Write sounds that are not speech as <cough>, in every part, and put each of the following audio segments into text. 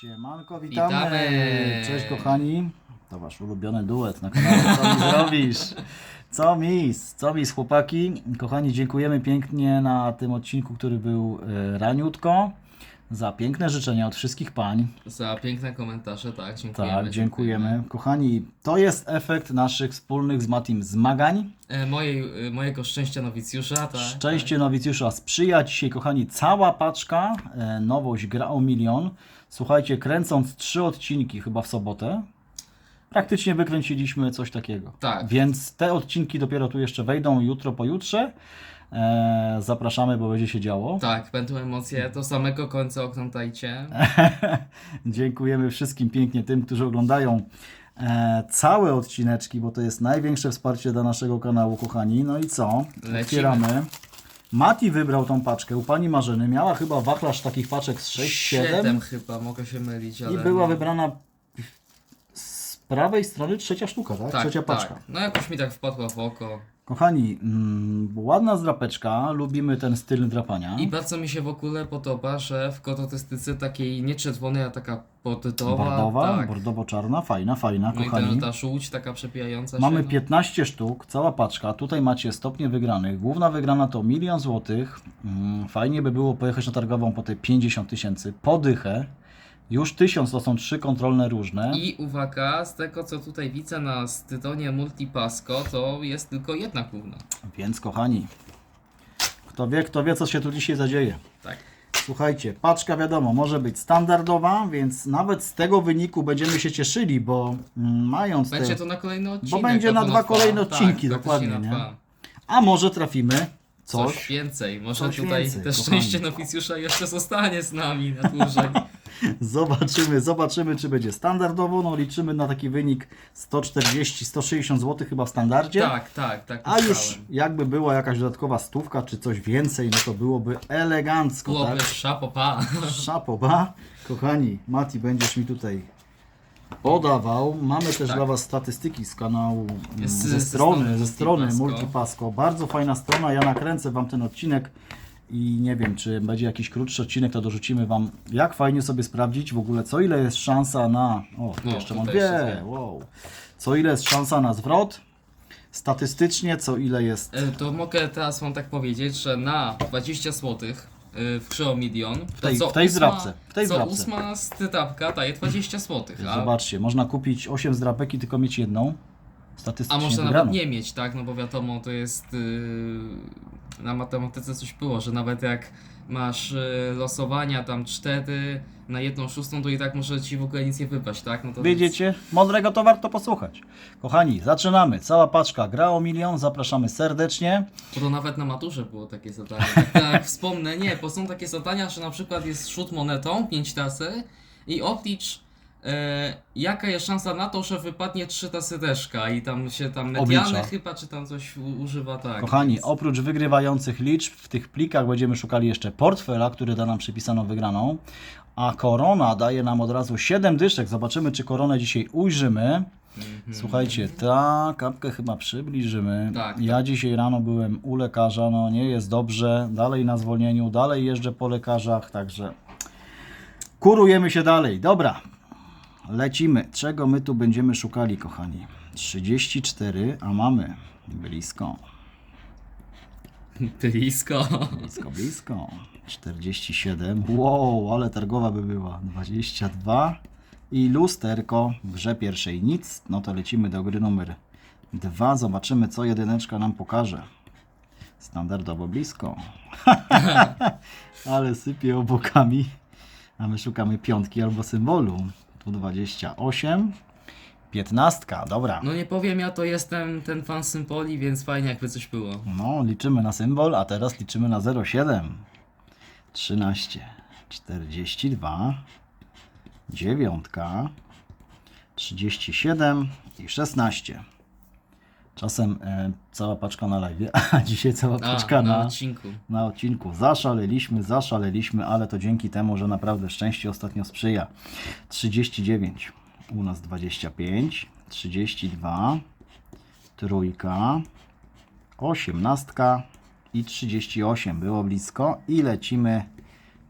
Siemanko, witamy. Witamy. Cześć kochani. To wasz ulubiony duet na kanale. Co mi zrobisz? Co mis? Co mis chłopaki? Kochani, dziękujemy pięknie na tym odcinku, który był e, raniutko. Za piękne życzenia od wszystkich pań. Za piękne komentarze, tak, dziękujemy. Tak, dziękujemy. Kochani, to jest efekt naszych wspólnych z Matim zmagań. E, mojej, e, mojego szczęścia nowicjusza, tak. Szczęście nowicjusza sprzyja. Dzisiaj, kochani, cała paczka. E, nowość gra o milion. Słuchajcie, kręcąc trzy odcinki chyba w sobotę, praktycznie wykręciliśmy coś takiego. Tak. Więc te odcinki dopiero tu jeszcze wejdą jutro, pojutrze. E, zapraszamy, bo będzie się działo. Tak, tak będą emocje do samego końca oglądajcie. <laughs> Dziękujemy wszystkim pięknie tym, którzy oglądają e, całe odcineczki, bo to jest największe wsparcie dla naszego kanału, kochani. No i co? Lecimy. Otwieramy. Mati wybrał tą paczkę u pani Marzeny. Miała chyba wachlarz takich paczek z 6, 7 Siedem chyba, mogę się mylić, ale... i była no. wybrana z prawej strony trzecia sztuka, tak? tak, Trzecia paczka. Tak. No jakoś mi tak wpadła w oko. Kochani, mm, ładna zdrapeczka, lubimy ten styl drapania. I bardzo mi się w ogóle podoba, że w kolorystyce takiej nie czerwonej, a taka bordowa. Bordowa, tak. bordowo-czarna, fajna, fajna, No i kochani. ten, ta żółć taka przepijająca Mamy się. no. 15 sztuk, cała paczka. Tutaj macie stopnie wygranych. Główna wygrana to milion złotych. Mm, Fajnie by było pojechać na targową po te 50 tysięcy. Podychę. Już 1000 to są trzy kontrolne różne. I uwaga, z tego co tutaj widzę na stytonie Multipasco, to jest tylko jedna główna. Więc kochani, kto wie, kto wie, co się tu dzisiaj zadzieje. Tak. Słuchajcie, paczka wiadomo, może być standardowa, więc nawet z tego wyniku będziemy się cieszyli, bo mm, mając te... Będzie to na kolejny odcinek. będzie na dwa kolejne Tak, odcinki, praktycznie dokładnie, nie? A może trafimy Coś, coś. więcej. Może coś tutaj więcej, te kochani. szczęście nowicjusza jeszcze zostanie z nami na dłużej. <laughs> Zobaczymy, zobaczymy, czy będzie standardowo. No liczymy na taki wynik 140-160 zł chyba w standardzie. tak, tak, tak. A już jakby była jakaś dodatkowa stówka, czy coś więcej, no to byłoby elegancko, Byłoby tak? szapopa. <laughs> Szapoba. Kochani, Mati, będziesz mi tutaj podawał. Mamy też Tak. dla Was statystyki z kanału mm, Jest ze strony, ze strony. Multipasco. Bardzo fajna strona. Ja nakręcę Wam ten odcinek i nie wiem, czy będzie jakiś krótszy odcinek, to dorzucimy Wam, jak fajnie sobie sprawdzić w ogóle, co ile jest szansa na. O, tu O, jeszcze mam dwie. Wow. Co ile jest szansa na zwrot? Statystycznie, co ile jest. E, To mogę teraz wam tak powiedzieć, że na 20 zł w grze o milion, w tej- w tej zdrabce, w tej co zdrabce. ósma stytapka daje 20 zł, a, Zobaczcie, można kupić 8 zdrapek i tylko mieć jedną. A Statystycznie można wygraną. nawet nie mieć, tak? No bo wiadomo, to jest yy, na matematyce coś było, że nawet jak masz yy, losowania tam 4 na jedną szóstą, to i tak może ci w ogóle nic nie wypaść, tak? No to Widzicie? Mądrego to warto posłuchać. Kochani, zaczynamy. Cała paczka gra o milion. Zapraszamy serdecznie. Bo to nawet na maturze było takie zadanie. Tak, <laughs> tak wspomnę, nie, bo są takie zadania, że na przykład jest szut monetą, 5 tasy i oblicz e, jaka jest szansa na to, że wypadnie 3 tasy deszka i tam się tam mediany Oblicza. chyba, czy tam coś u, używa, tak. Kochani, więc- oprócz wygrywających liczb, w tych plikach będziemy szukali jeszcze portfela, który da nam przypisaną wygraną. A korona daje nam od razu 7 dyszek. Zobaczymy, czy koronę dzisiaj ujrzymy. Słuchajcie, ta kapkę chyba przybliżymy. Tak, ja dzisiaj rano byłem u lekarza, no nie jest dobrze. Dalej na zwolnieniu, dalej jeżdżę po lekarzach, także kurujemy się dalej. Dobra, lecimy. Czego my tu będziemy szukali, kochani? 34, a mamy blisko. Blisko. Blisko, blisko. 47. Wow, ale targowa by była. 22. I lusterko w grze pierwszej nic. No to lecimy do gry numer 2. Zobaczymy, co jedyneczka nam pokaże. Standardowo blisko. <laughs> ale sypie obokami. A my szukamy piątki albo symbolu. Tu 28. 15. Dobra. No nie powiem, ja to jestem ten fan symboli, więc fajnie jakby coś było. No, liczymy na symbol, a teraz liczymy na 0,7. 13, 42, 9, 37 i 16. Czasem e, cała paczka na live, <laughs> a dzisiaj cała A, paczka na na, odcinku. na odcinku. Zaszaleliśmy, zaszaleliśmy, ale to dzięki temu, że naprawdę szczęście ostatnio sprzyja. 39, u nas 25, 32, trójka, 18 i 38. Było blisko i lecimy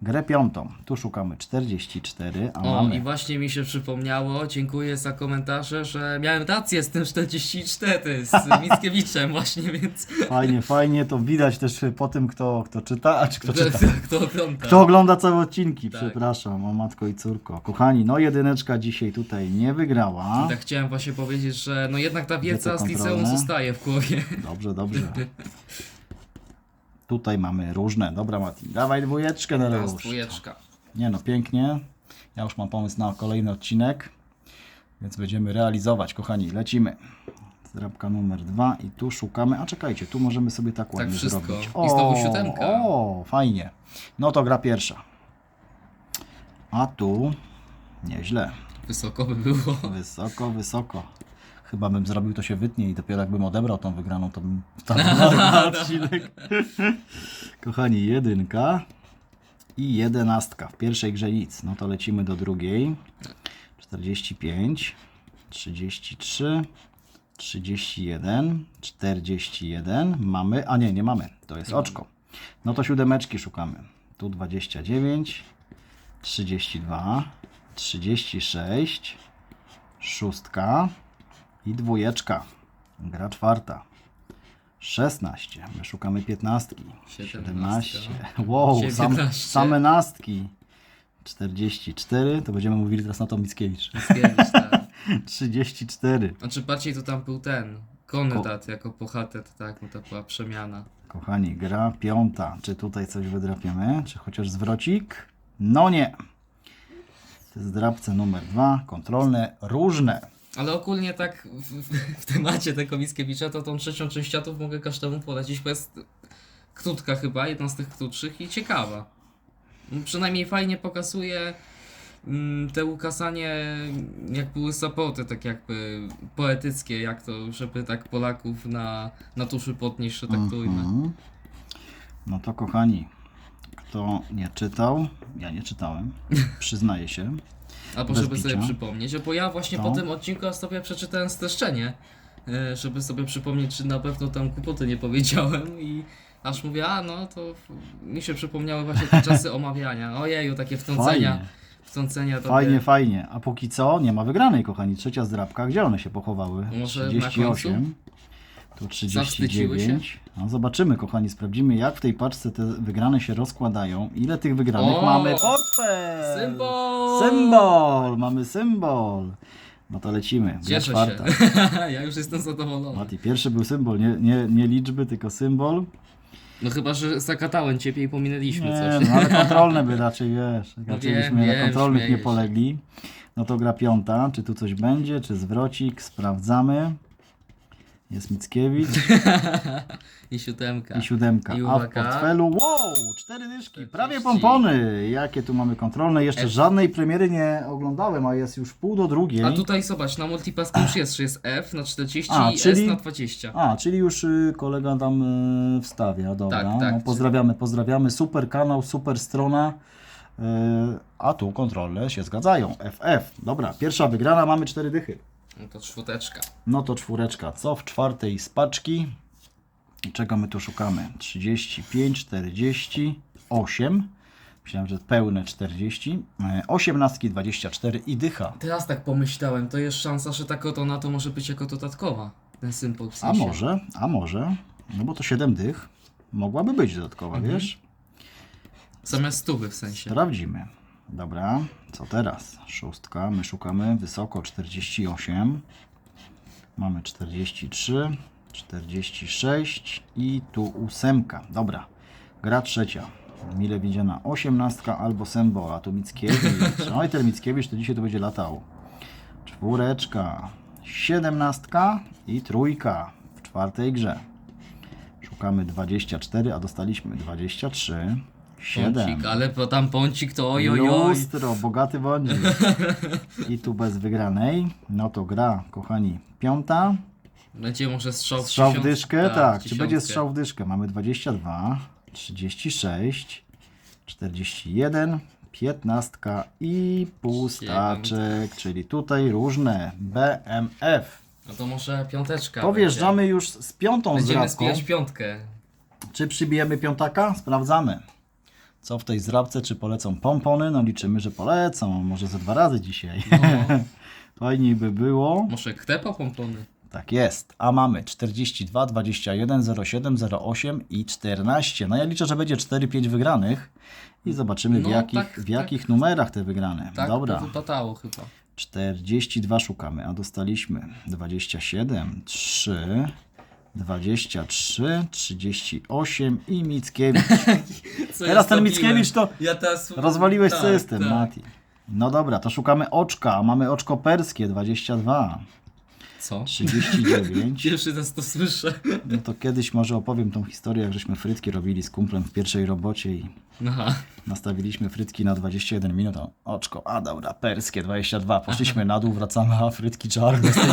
Grę piątą. Tu szukamy 44, a O, mamy... i właśnie mi się przypomniało, dziękuję za komentarze, że miałem rację z tym 44, <laughs> z Mickiewiczem właśnie, więc Fajnie, fajnie, to widać też po tym, kto, kto czyta, a czy kto czyta. <laughs> kto ogląda. Kto ogląda całe odcinki, Tak. przepraszam, o matko i córko. Kochani, no jedyneczka dzisiaj tutaj nie wygrała. Tak chciałem właśnie powiedzieć, że no jednak ta wiedza z liceum zostaje w głowie. Dobrze, dobrze. <laughs> Tutaj mamy różne. Dobra, Mati, dawaj dwójeczkę na luz. dwójeczka. Nie no, pięknie. Ja już mam pomysł na kolejny odcinek, więc będziemy realizować. Kochani, lecimy. Zdrabka numer dwa i tu szukamy. A czekajcie, tu możemy sobie tak ładnie wszystko. zrobić. I znowu siódemka. O, fajnie. No to gra pierwsza. A tu nieźle. Wysoko by było. Wysoko, wysoko. Chyba bym zrobił to się wytnie i dopiero jakbym odebrał tą wygraną, to bym <laughs> na odcinek. <laughs> Kochani, jedynka i jedenastka. W pierwszej grze nic. No to lecimy do drugiej. 45, 33, 31, 41. Mamy, a nie, nie mamy. To jest oczko. No to siódemeczki szukamy. Tu 29, 32, 36, szóstka i dwójeczka. Gra czwarta. 16. My szukamy piętnastki. 17. Wow, sam, 17. same nastki. 44. To będziemy mówili teraz na to Mickiewicz. Mickiewicz, tak. <laughs> 34. Znaczy bardziej to tam był ten, Konrad jako bohater, tak, no to była przemiana. Kochani, gra piąta. Czy tutaj coś wydrapiemy? Czy chociaż zwrocik? No nie. Drapce numer dwa. Kontrolne, różne. Ale ogólnie tak w, w, temacie tego Mickiewicza, to tą trzecią część światów mogę każdemu polecić, bo jest krótka chyba, jedna z tych krótszych i ciekawa. Mm, Przynajmniej fajnie pokazuje mm, te ukazanie, jak były supporty, tak jakby poetyckie, jak to, żeby tak Polaków na, na tuszy podnieść, że tak to ujmę. Mhm. No to kochani, kto nie czytał, ja nie czytałem, przyznaję się. Albo Bez żeby sobie bicia. przypomnieć, bo ja właśnie No. po tym odcinku sobie przeczytałem streszczenie, e, żeby sobie przypomnieć, czy na pewno tam kłopoty nie powiedziałem i aż mówię, a no to f- mi się przypomniały właśnie te czasy omawiania. Ojeju, takie wtrącenia, Fajnie, wtrącenia fajnie, fajnie. A póki co nie ma wygranej, kochani. Trzecia zdrabka, gdzie one się pochowały? Może na 38. Tu Zawstydziły 39. No zobaczymy, kochani, sprawdzimy jak w tej paczce te wygrane się rozkładają. Ile tych wygranych O! mamy? Portfel! Symbol! Symbol! Mamy symbol! No to lecimy. Gra Cieszę czwarta. się. <laughs> ja już jestem zadowolony. Mati, pierwszy był symbol, nie, nie, nie liczby, tylko symbol. No chyba, że zakatałem ciebie i pominęliśmy Nie, coś. no, ale <laughs> kontrolne by raczej, wiesz. Raczej wiem, byśmy na kontrolnych nie się. polegli. No to gra piąta. Czy tu coś będzie, czy zwrocik? Sprawdzamy. Jest Mickiewicz <laughs> I siódemka. i siódemka. I A w uwaga. portfelu, wow, cztery dyszki, prawie 40. pompony. Jakie tu mamy kontrolne? Jeszcze F. żadnej premiery nie oglądałem, a jest już pół do drugiej. A tutaj zobacz, na multipasku już jest, że jest F na 40 A, i czyli- S na 20. A, czyli już y, kolega tam y, wstawia, dobra. Tak, tak. No, pozdrawiamy, pozdrawiamy. Super kanał, super strona. Y, a tu kontrole się zgadzają. FF. Dobra, pierwsza wygrana, mamy cztery dychy. No to czwóreczka. No to czwóreczka. Co w czwartej z paczki? Czego my tu szukamy? 35, 48. Myślałem, że pełne 40. y, 18, 24 i dycha. Teraz tak pomyślałem, to jest szansa, że ta kotona to może być jako dodatkowa. Ten symbol w A sensie. może, a może. No bo to 7 dych. Mogłaby być dodatkowa, Mhm. wiesz? Zamiast stówy w sensie. Sprawdzimy. Dobra, co teraz? Szóstka, my szukamy wysoko 48. Mamy 43, 46 i tu ósemka. Dobra, gra trzecia. Mile widziana osiemnastka albo Sembola. Tu Mickiewicz. <laughs> Oj, ten Mickiewicz to dzisiaj to będzie latał. Czwóreczka, siedemnastka i trójka w czwartej grze. Szukamy 24, a dostaliśmy 23, 7. Pącik, ale po tam pącik to oj, oj, oj. Lustro, bogaty bądź. <laughs> I tu bez wygranej. No to gra, kochani, piąta. Będzie może strzał w Strzał w dziesiątkę? dyszkę, tak. Czy będzie strzał w dyszkę? Mamy 22, 36, 41, 15 i pustaczek, czyli tutaj różne BMF. No to może piąteczka. Powjeżdżamy już z piątą Będzie. Będziemy zdrabką. spijać piątkę. Czy przybijemy piątaka? Sprawdzamy. Co w tej zdrabce, czy polecą pompony? No liczymy, że polecą, może ze dwa razy dzisiaj. No, <laughs> Fajniej by było. może ktepa pompony. Tak jest. A mamy 42, 21, 07, 08 i 14. No ja liczę, że będzie 4-5 wygranych i zobaczymy w No, jakich, tak, w jakich numerach te wygrane. Tak, Dobra. to wypadało chyba. 42 szukamy, a dostaliśmy 27, 3, 23, 38 i Mickiewicz. <laughs> Co Teraz ten? Mickiewicz to Ja teraz... rozwaliłeś tak, system, tak. Mati. No dobra, to szukamy oczka, mamy oczko perskie 22, Co? 39. <laughs> Pierwszy raz to słyszę. No to kiedyś może opowiem tą historię, jak żeśmy frytki robili z kumplem w pierwszej robocie i Aha. nastawiliśmy frytki na 21 minut, a oczko, a dobra, perskie 22. Poszliśmy na dół, wracamy, a frytki czarne z tej.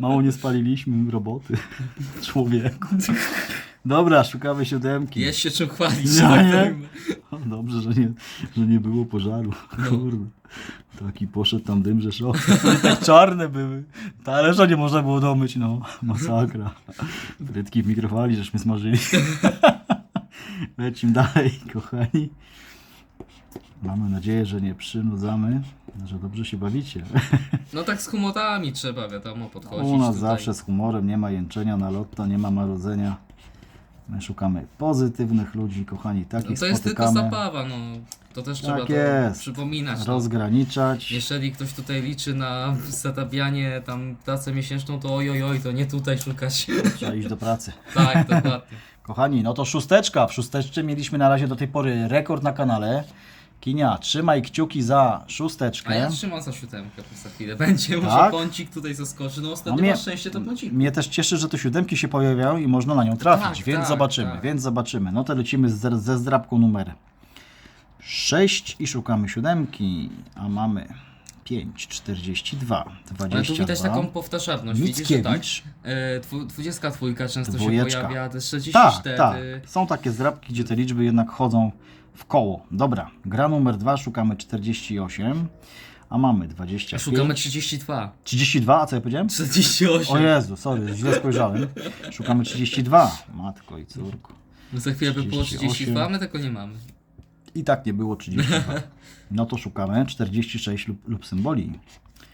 Mało nie spaliliśmy roboty. <laughs> Człowieku. Dobra, szukamy siódemki. Jest się czym chwalić. No tak nie? powiem. O, Dobrze, że nie, że nie było pożaru. Kurde. Taki poszedł tam dym, że szok. Tak czarne były. Talerza nie można było domyć, no. Masakra. Frytki w mikrofali, żeśmy smażyli. <laughs> Lecimy dalej, kochani. Mamy nadzieję, że nie przynudzamy, że dobrze się bawicie. <laughs> No tak z humorami trzeba, wiadomo, podchodzić U nas tutaj. zawsze z humorem, nie ma jęczenia na lotto, nie ma marudzenia. My szukamy pozytywnych ludzi, kochani, No takich to jest tylko spotykamy. zabawa, no. To też trzeba Tak to jest. przypominać. No. Rozgraniczać. Jeżeli ktoś tutaj liczy na zatapianie tam pracę miesięczną, to oj, oj, oj, to nie tutaj szukać. Trzeba iść do pracy. <laughs> tak, dokładnie. Kochani, no to szósteczka. W szósteczce mieliśmy na razie do tej pory rekord na kanale. Kinia, trzymaj kciuki za szósteczkę. A ja trzymam za siódemkę przez za chwilę. Będzie, może Tak? pącik tutaj zaskoczy. No ostatnio mnie- masz szczęście, to pącik. Mnie też cieszy, że tu siódemki się pojawiają i można na nią trafić, Tak, więc tak, zobaczymy, tak. więc zobaczymy. No to lecimy ze, ze zdrabką numer 6 i szukamy siódemki, a mamy 5, 42, 22. Ale tu widać taką powtarzalność. Widzisz, że tak. Mickiewicz. E, dwu, dwudziestka dwójka często Dwójeczka. się pojawia, też Tak, 44. tak. Są takie zdrabki, gdzie te liczby jednak chodzą w koło. Dobra, gra numer 2, szukamy 48, a mamy 25. Szukamy 32. 32, a co ja powiedziałem? 48. O Jezu, sorry, źle spojrzałem. Szukamy 32. Matko i córko. No za chwilę by było 38. 32, a my tego nie mamy. I tak nie było 32. <laughs> No to szukamy 46 lub, lub symboli.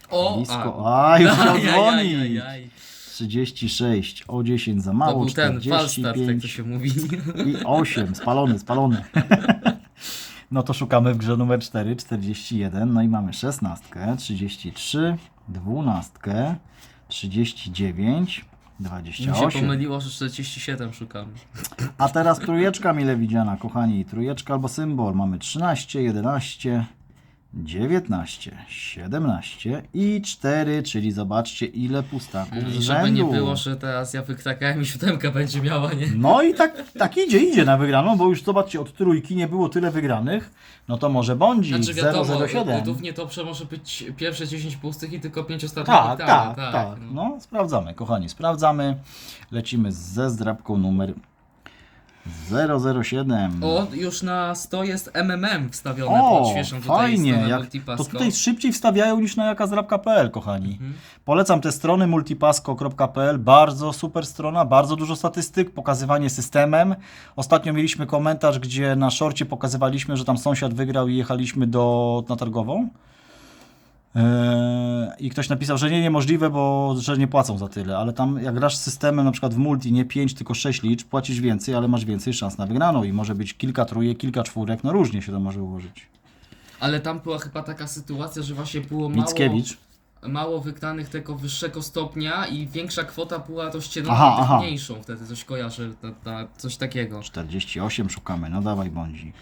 O, Blisko. A, już aj, dzwonić. aj, aj. 36, o 10 za To mało, był ten falstart, tak to 45 się mówi. i 8, spalony, spalony. <laughs> No to szukamy w grze numer 4, 41, no i mamy 16, 33, 12, 39, Mi się 28. pomyliło, że 47 szukamy. A teraz trójeczka mile widziana, kochani. Trójeczka albo symbol. Mamy 13, 11, 19, 17 i 4, czyli zobaczcie ile pustaków z żeby nie rzędu. było, że teraz ja wykrakałem i siódemka będzie miała, nie? No i tak, tak idzie, idzie na wygraną, bo już zobaczcie, od trójki nie było tyle wygranych, no to może bądź Znaczy wiadomo, 007. głównie to prze- może być pierwsze 10 pustych i tylko 5 ostatnich Tak, wykradów, tak, tak. No, sprawdzamy, kochani, sprawdzamy. Lecimy ze zdrabką numer 007. O, już na 100 jest MMM wstawione O, pod świeżą tutaj fajnie, stronę jak, to tutaj szybciej wstawiają niż na jakazdrabka.pl, kochani. Mhm. Polecam te strony multipasko.pl, bardzo super strona, bardzo dużo statystyk, pokazywanie systemem. Ostatnio mieliśmy komentarz, gdzie na szorcie pokazywaliśmy, że tam sąsiad wygrał i jechaliśmy do, na targową. Eee, I ktoś napisał, że nie, niemożliwe, bo że nie płacą za tyle, ale tam jak grasz z systemem na przykład w multi, nie 5, tylko 6 liczb, płacisz więcej, ale masz więcej szans na wygraną i może być kilka trójek, kilka czwórek, no różnie się to może ułożyć. Ale tam była chyba taka sytuacja, że właśnie było mało, Mickiewicz. mało wygranych tego wyższego stopnia i większa kwota była to aha. mniejszą wtedy, coś kojarzę, ta, ta, coś takiego. 48 szukamy, no dawaj bądzik.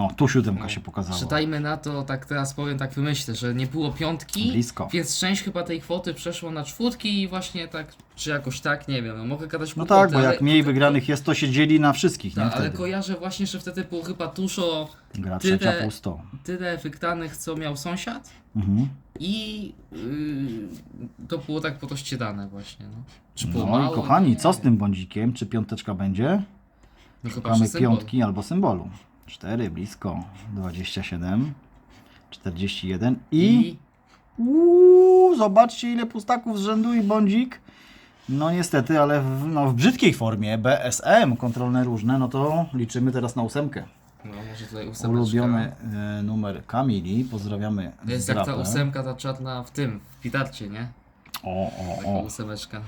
O, tu siódemka się pokazała. Czytajmy na to, tak teraz powiem, tak wymyślę, że nie było piątki, Blisko. więc część chyba tej kwoty przeszło na czwórki i właśnie tak, czy jakoś tak, nie wiem, no mogę gadać No tak, bo jak mniej wygranych jest, to się dzieli na wszystkich, nie Tak, ale wtedy. kojarzę właśnie, że wtedy było chyba dużo Gra tyle- pusto. tyle wygranych, co miał sąsiad Mhm. i yy, to było tak po to ściedane właśnie, no. Czy było No mało? i kochani, Nie co z wiem. tym bądzikiem? Czy piąteczka będzie? No chyba symbolu. piątki albo symbolu. 4 blisko. 27, 41 i... I Uuu, zobaczcie ile pustaków z rzędu i bądzik. No niestety, ale w, no, w brzydkiej formie, BSM, kontrolne różne, no to liczymy teraz na ósemkę. No, może tutaj ósemeczka. Ulubiony e, numer Kamili. Pozdrawiamy To jest jak ta ósemka, ta czarna w tym, w pitarcie, nie? O, Taka o, o. ósemeczka.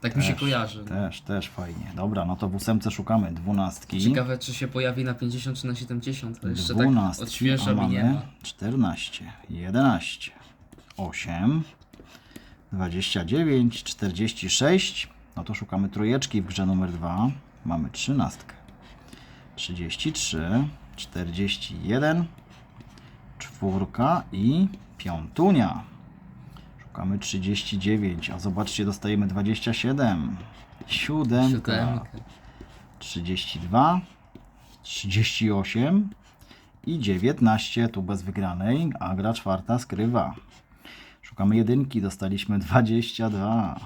Tak mi się Też, kojarzy. no. Też, też fajnie. Dobra, no to w ósemce szukamy dwunastki. Ciekawe, czy się pojawi na 50 czy na 70. To jeszcze tak Dwunastki, odświeża a mi nie ma. mamy 14, 11, 8, 29, 46. No to szukamy trójeczki w grze numer 2. Mamy 13, 33, 41, czwórka i piątunia. Szukamy 39, a zobaczcie, dostajemy 27, siódemka. Siódemkę. 32, 38 i 19, tu bez wygranej, a gra czwarta skrywa. Szukamy jedynki, dostaliśmy 22.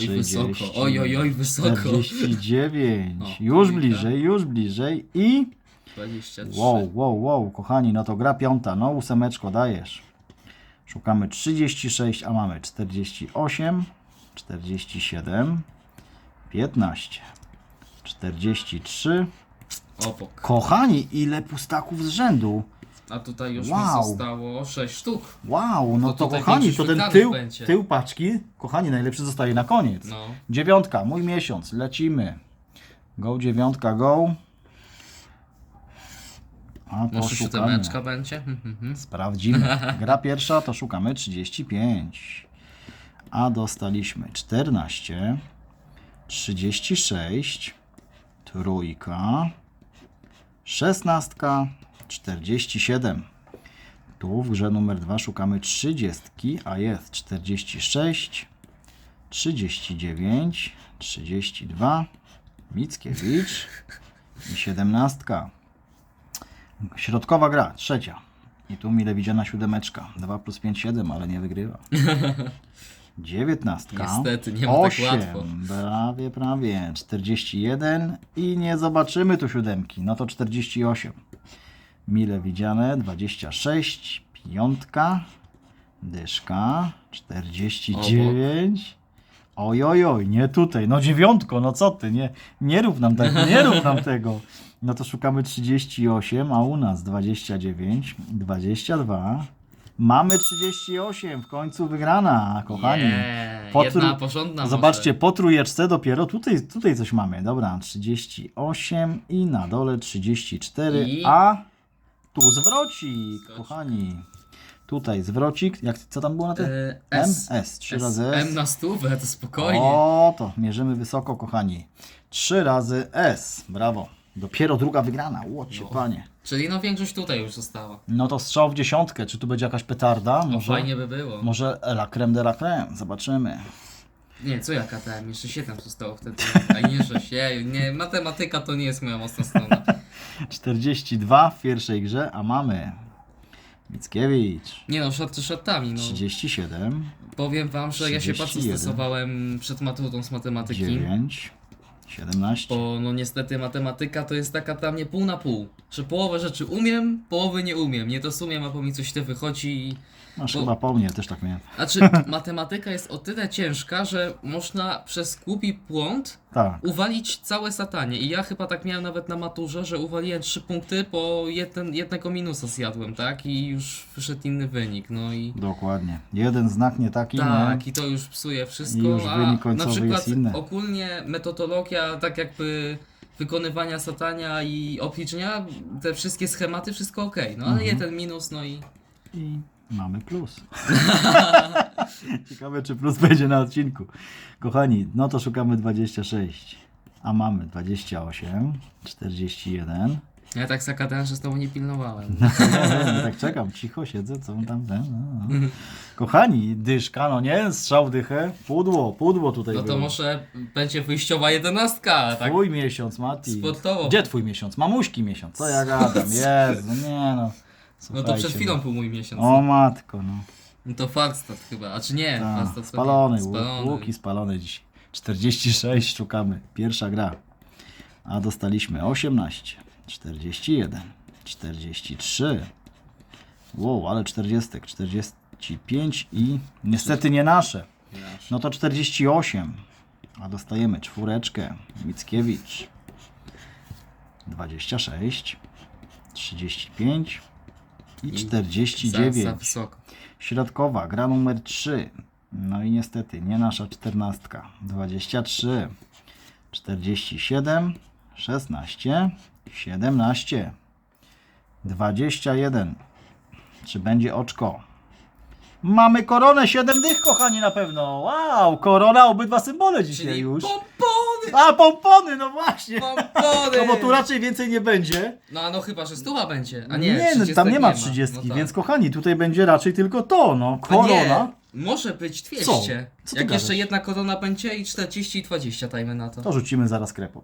Oj, wysoko. Oj, oj, oj, wysoko. 49. O, Już bliżej, już bliżej i 23. wow, wow, wow, kochani, no to gra piąta, no ósemeczko dajesz. Szukamy 36, a mamy 48, 47, 15, 43. Obok. Kochani, ile pustaków z rzędu. A tutaj już Wow. mi zostało 6 sztuk. Wow, no To to, kochani, to ten tył, będzie. tył paczki, kochani, najlepszy zostaje na koniec. No. Dziewiątka, mój miesiąc, lecimy. Go dziewiątka, go. A Może szukamy. siódemeczka będzie? Mhm, mhm. Sprawdzimy. <laughs> Gra pierwsza to szukamy 35. A dostaliśmy 14, 36, trójka, 16, 47. Tu w grze numer 2 szukamy 30, a jest 46, 39, 32, Mickiewicz i 17. Środkowa gra, trzecia. I tu mile widziana siódemeczka. 2 plus 5, 7, ale nie wygrywa. <laughs> Dziewiętnastka. Niestety, nie ma tak Osiem. łatwo. Prawie, prawie. 41 i nie zobaczymy tu siódemki. No to 48. Mile widziane. 26. Piątka. Dyszka. 49. Oj, oj, oj, nie tutaj. No dziewiątko, no co ty, nie, nie rób nam tego, nie rób nam tego. <laughs> No to szukamy 38, a u nas 29, 22. Mamy 38, w końcu wygrana, kochani. Nie, Po jedna porządna Zobaczcie, po trójeczce dopiero tutaj, tutaj coś mamy. Dobra, 38 i na dole 34, I- a tu zwrocik, Skocz. kochani. Tutaj zwrocik, jak, co tam było na tym? może. E, M? S. S, 3 S. razy S. M na stówę, to spokojnie. O, to mierzymy wysoko, kochani. 3 razy S, brawo. Dopiero druga wygrana, łocie No. panie. Czyli no większość tutaj już została. No to strzał w dziesiątkę, czy tu będzie jakaś petarda? No Może, fajnie by było. może la creme de la creme, zobaczymy. Nie, co ja KTM? Jeszcze 7 zostało wtedy. A nie 6. Jej, nie, matematyka to nie jest moja mocna strona. <laughs> 42 w pierwszej grze, a mamy Mickiewicz. Nie no, shorty shortami, no. 37, Powiem wam, że ja się bardzo 31. stosowałem przed maturą z matematyki. 9, 17. Bo no niestety matematyka to jest taka dla mnie pół na pół. Że połowę rzeczy umiem, połowy nie umiem. Nie to sumiem, a po mi coś te wychodzi i... Masz bo- chyba po mnie, też tak miałem. Znaczy, <laughs> matematyka jest o tyle ciężka, że można przez głupi błąd Tak, uwalić całe satanie. I ja chyba tak miałem nawet na maturze, że uwaliłem trzy punkty, bo jeden, jednego minusa zjadłem, tak? I już wyszedł inny wynik. No i dokładnie. Jeden znak nie taki, tak, no. i to już psuje wszystko. I już a wynik na przykład jest inny. ogólnie metodologia, tak jakby wykonywania satania i obliczenia, te wszystkie schematy, wszystko ok. No ale Mhm. jeden minus, no i I mamy plus. <laughs> Ciekawe, czy plus będzie na odcinku. Kochani, no to szukamy 26, a mamy 28, 41. ja tak że z tobą nie pilnowałem. <laughs> No, tak czekam, cicho siedzę, co on tam ten. No, no. Kochani, dyszka, no nie, strzał dychę, pudło, pudło tutaj No to było. może będzie wyjściowa jedenastka, tak? Twój miesiąc, Mati. Sportowo. Gdzie twój miesiąc? Mamuśki miesiąc, co ja gadam, <laughs> Jezu, nie no. No to Słuchajcie, przed chwilą był mój miesiąc. O matko, no. No to Falstad chyba, a czy nie? Falstad to nie. spalony, spalony. łuki spalone dziś. 46 szukamy, pierwsza gra. A dostaliśmy 18, 41, 43. Wow, ale 40, 45 i niestety nie nasze. No to 48. A dostajemy czwóreczkę. Mickiewicz. 26, 35 i I 49. Za, za wysoko. Środkowa, gra numer 3. No i niestety nie nasza czternastka. 23, 47, 16, 17, 21. Czy będzie oczko? Mamy koronę, 7 dych, kochani, na pewno. Wow, korona, obydwa symbole dzisiaj Czyli już. Pompony! A, pompony, no właśnie. Pompony! No bo tu raczej więcej nie będzie. No, no chyba, że stuwa będzie, a nie, nie no, 30 tam nie ma ma. 30, No tak. więc kochani, tutaj będzie raczej tylko to, no. A Korona. nie, może być 200. Co? Co ty Jak gadasz? jeszcze jedna korona będzie i 40 i 20 dajmy na to. To rzucimy zaraz krepą.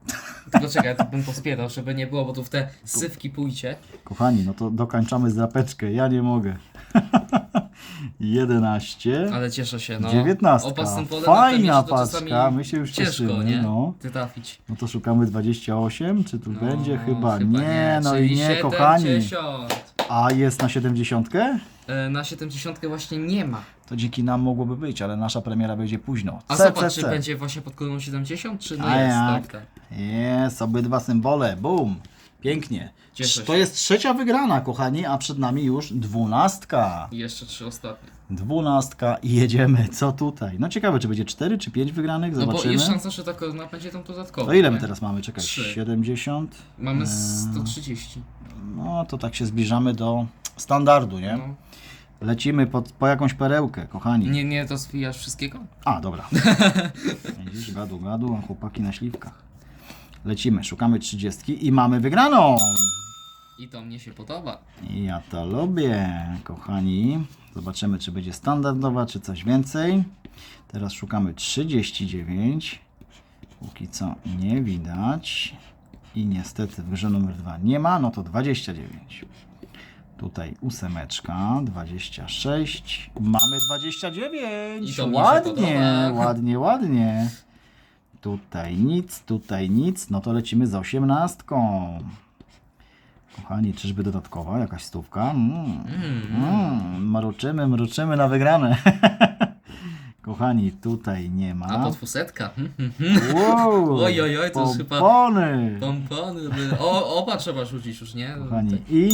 Tylko czekaj, ja to bym pospierał, żeby nie było, bo tu w te sywki pójdzie. Kochani, no to dokończamy zdrapeczkę. Ja nie mogę. <laughs> 11. Ale cieszę się, no. 19. Opa, z tym polem Fajna paczka. My się już Ciężko, cieszymy. nie? No. Ty trafić. no to szukamy 28. Czy tu No, będzie? Chyba, nie. No Czyli i nie, kochani. 70. A jest na 70? E, Na 70 właśnie nie ma. To dzięki nam mogłoby być, ale nasza premiera będzie późno. A C, zobacz, C, czy C. będzie właśnie pod koloną 70, czy no A jest, jak? tak, tak. Jest, obydwa symbole. Bum. Pięknie. Cieszę To się. jest trzecia wygrana, kochani, a przed nami już dwunastka. I jeszcze trzy ostatnie. Dwunastka i jedziemy. Co tutaj? No ciekawe, czy będzie 4 czy 5 wygranych? No bo Zobaczymy. jest szansa, że ta korona będzie tam dodatkowa. to ile my nie? teraz mamy? Czekaj, Trzy. 70? Mamy 130. No to tak się zbliżamy do standardu, nie? No. Lecimy pod, po jakąś perełkę, kochani. Nie, nie, to zwijasz wszystkiego? A, dobra. <laughs> Widzisz, gadu, gadu, a chłopaki na śliwkach. Lecimy, szukamy 30 i mamy wygraną. I to mnie się podoba. Ja to lubię, kochani. Zobaczymy, czy będzie standardowa, czy coś więcej. Teraz szukamy 39. Póki co nie widać. I niestety w grze numer 2 nie ma, no to 29. Tutaj ósemeczka, 26. Mamy 29. I to mi się ładnie, podoba. ładnie, ładnie. Tutaj nic, tutaj nic. No to lecimy z osiemnastką. Kochani, czyżby dodatkowa jakaś stówka? Mm. Mm. Mruczymy, mruczymy na wygrane. <laughs> Kochani, tutaj nie A ma. pod fusetka. Hmm, hmm. Wow, Oj, oj, oj, to już chyba- pompony. Pompony. O, oba trzeba rzucić już, nie? Kochani, i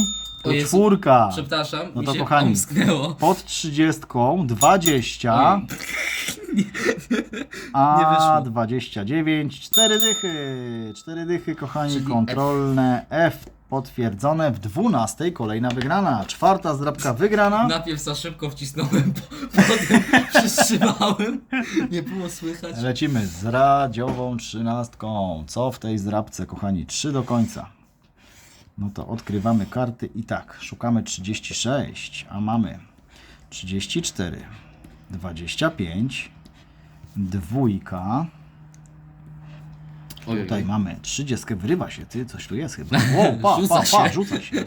O Jezu. czwórka. Przepraszam, No mi to się kochani. omsknęło. Pod 30, 20, Oj. a <laughs> Nie wyszło. 29, 4 dychy. 4 dychy, kochani, Czyli kontrolne F. potwierdzone w 12, kolejna wygrana. Czwarta zdrabka wygrana. Najpierw za szybko wcisnąłem, po- <laughs> potem przytrzymałem. Nie było słychać. Lecimy z radziową trzynastką. Co w tej zdrabce, kochani? 3 do końca. No to odkrywamy karty i tak, szukamy 36, a mamy 34, 25, dwójka, Oj, oj, tutaj mamy 30, wyrywa się, ty, coś tu jest chyba. O, <laughs> pa, Rzuca pa, pa, się. rzuca się.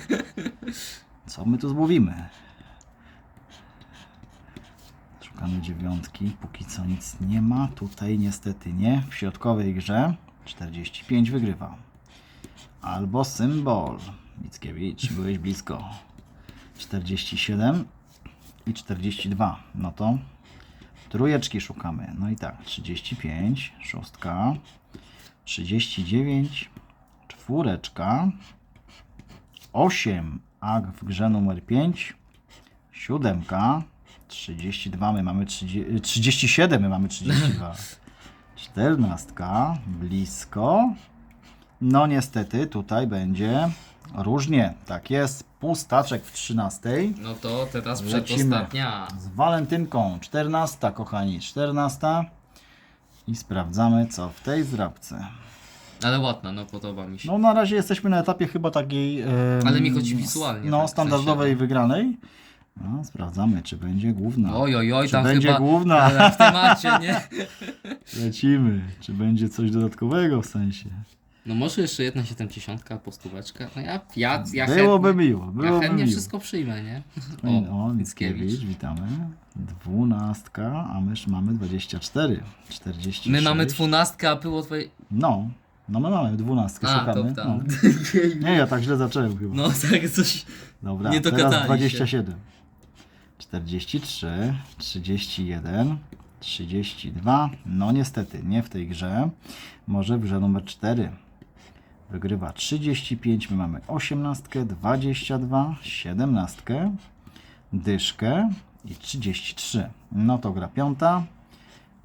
Co my tu złowimy? Szukamy dziewiątki, póki co nic nie ma, tutaj niestety nie. W środkowej grze 45 wygrywa. Albo symbol. Mickiewicz, byłeś blisko. 47 i 42. No to trójeczki szukamy. No i tak, 35, szóstka, 39, czwóreczka, 8, a w grze numer 5, siódemka, 32, my mamy 30, 37, my mamy 32, <laughs> czternastka, blisko, no niestety tutaj będzie różnie, tak jest, pustaczek w 13, No to teraz Lecimy. przedostatnia. z walentynką, 14 kochani, 14 i sprawdzamy co w tej zrabce. Ale ładna, no podoba mi się. No na razie jesteśmy na etapie chyba takiej... em, Ale mi chodzi wizualnie, No, tak, w standardowej sensie. wygranej. No, sprawdzamy, czy będzie główna. Oj, oj, oj, Czy tam będzie chyba główna? <laughs> w temacie, nie? Lecimy. Czy będzie coś dodatkowego w sensie? No może jeszcze jedna 70 po stóweczkę. No ja, ja, ja Byłoby chętnie, miło, ja byłoby chętnie miło. wszystko przyjmę, nie? O, Mickiewicz, witamy. Dwunastka, a my już mamy 24, 46. My mamy dwunastkę, a było twoje... No, no my mamy dwunastkę, A, to szukamy. tam. No. <laughs> Nie, ja tak źle zacząłem chyba. No tak, coś... Dobra, Nie teraz dogadali 27. 43, 31, 32. No niestety, nie w tej grze. Może w grze numer 4. wygrywa 35, my mamy 18, 22, 17, dyszkę i 33. No to gra piąta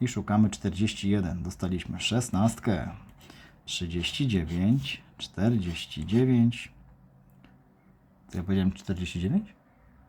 i szukamy 41. Dostaliśmy 16, 39, 49. Co ja powiedziałem 49?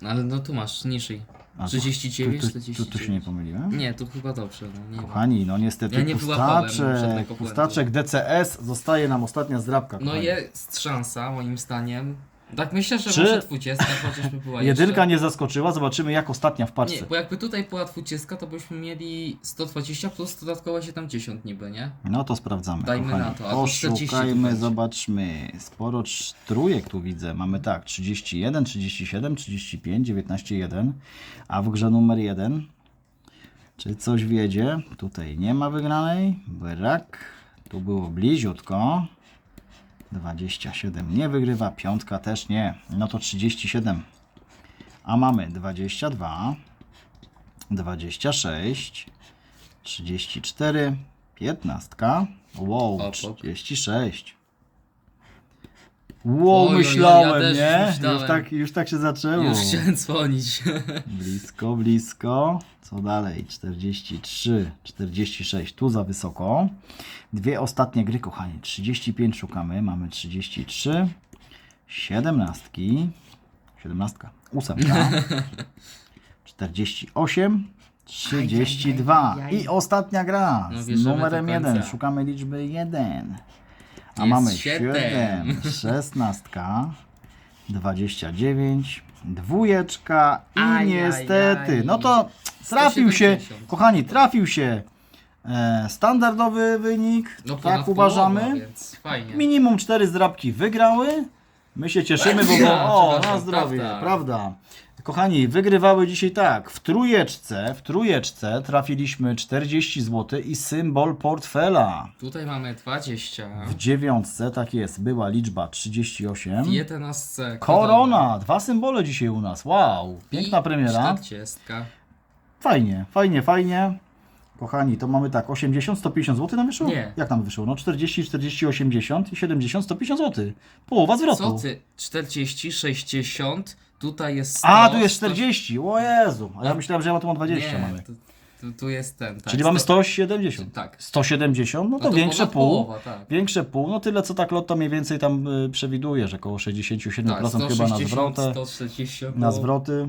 Ale no tu masz niżej. A, tu- 39, tu, tu, tu, 49. tu się nie pomyliłem? Nie, tu chyba dobrze. No, nie. Kochani, no niestety Ja nie wyłapałem pustaczek, błędu. pustaczek DCS zostaje nam ostatnia zdrabka. No kochani. jest szansa, moim zdaniem. Tak myślę, że Czy- może 20 chociażby była Jedynka jeszcze. nie zaskoczyła, zobaczymy jak ostatnia w paczce. Nie, bo jakby tutaj była 20, to byśmy mieli 120 plus dodatkowe 70 niby, nie? No to sprawdzamy. Dajmy kochani. na to, a to 40 tu Poszukajmy, będzie. zobaczmy. Sporo trójek tu widzę. Mamy tak, 31, 37, 35, 19, 1. A w grze numer 1 czy coś wiedzie? Tutaj nie ma wygranej. Brak. Tu było bliziutko. 27 nie wygrywa, piątka też nie. No to 37. A mamy 22, 26, 34, 15. Wow, Opok. 36. Wow, Oj, oj, oj, myślałem, ja też nie? myślałem. Już, tak, już tak się zaczęło. Już chciałem dzwonić. <laughs> Blisko, blisko. Co dalej? 43, 46. Tu za wysoko. Dwie ostatnie gry, kochani. 35 szukamy. Mamy 33. 17. 17. 8. 48. 32. I ostatnia gra. No, Z bierzemy numerem do 1. końca. Szukamy liczby 1. A Jest mamy siedem. 7. 16. 29, dwójeczka i Aj, niestety, no to trafił się, 170. kochani, trafił się e, standardowy wynik, No tak uważamy. Połowa, więc fajnie. Minimum cztery zdrabki wygrały. My się cieszymy, bo, bo o, na przepraszam, zdrowie, prawda. prawda. Kochani, wygrywały dzisiaj tak. W trójeczce, w trójeczce trafiliśmy 40 zł i symbol portfela. Tutaj mamy 20. W dziewiątce, tak jest, była liczba 38. W 11. Korona! Dwa symbole dzisiaj u nas. Wow! Piękna I premiera. 40. Fajnie, fajnie, fajnie. Kochani, to mamy tak, 80, 150 zł nam wyszło? Nie. Jak nam wyszło? No 40, 40, 80 i 70, 150 zł. Połowa zwrotu. Co ty? 40, 60. Tutaj jest 100. A, tu jest 100. 40. O Jezu. A ja myślałem, że ja tu mam 20 Nie, mamy. Tu, tu, tu jest ten. Tak, Czyli mamy 100. 170. Tak. 170, no to, No to większe ponad pół. połowa, tak. Większe pół, no tyle co tak lotto mniej więcej tam y, przewiduje, że około 67% Tak, chyba na 160, zwrotę. 140 Na około. zwroty.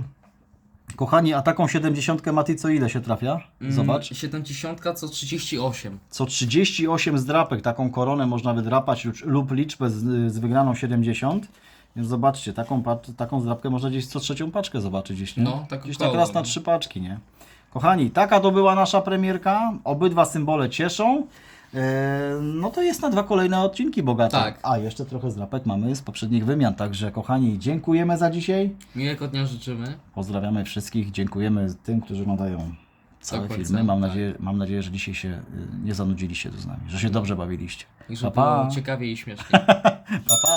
Kochani, a taką 70 Mati co ile się trafia? Mm, Zobacz. 70 co 38. Co 38 zdrapek, taką koronę można wydrapać lub- lub liczbę z, z wygraną 70. Więc zobaczcie, taką, taką zdrapkę można gdzieś co trzecią paczkę zobaczyć nie? No, tak gdzieś około, tak raz na no. trzy paczki, nie? Kochani, taka to była nasza premierka. Obydwa symbole cieszą. E, No to jest na dwa kolejne odcinki bogate. Tak. A jeszcze trochę zdrapek mamy z poprzednich wymian. Także kochani, dziękujemy za dzisiaj. Miłego dnia życzymy. Pozdrawiamy wszystkich, dziękujemy tym, którzy oglądają całe końca, filmy. Mam tak. nadzieję, mam nadzieję, że dzisiaj się y, nie zanudziliście tu z nami, że się dobrze bawiliście. I żeby Pa, pa. było ciekawie i śmiesznie. <laughs> Pa, pa.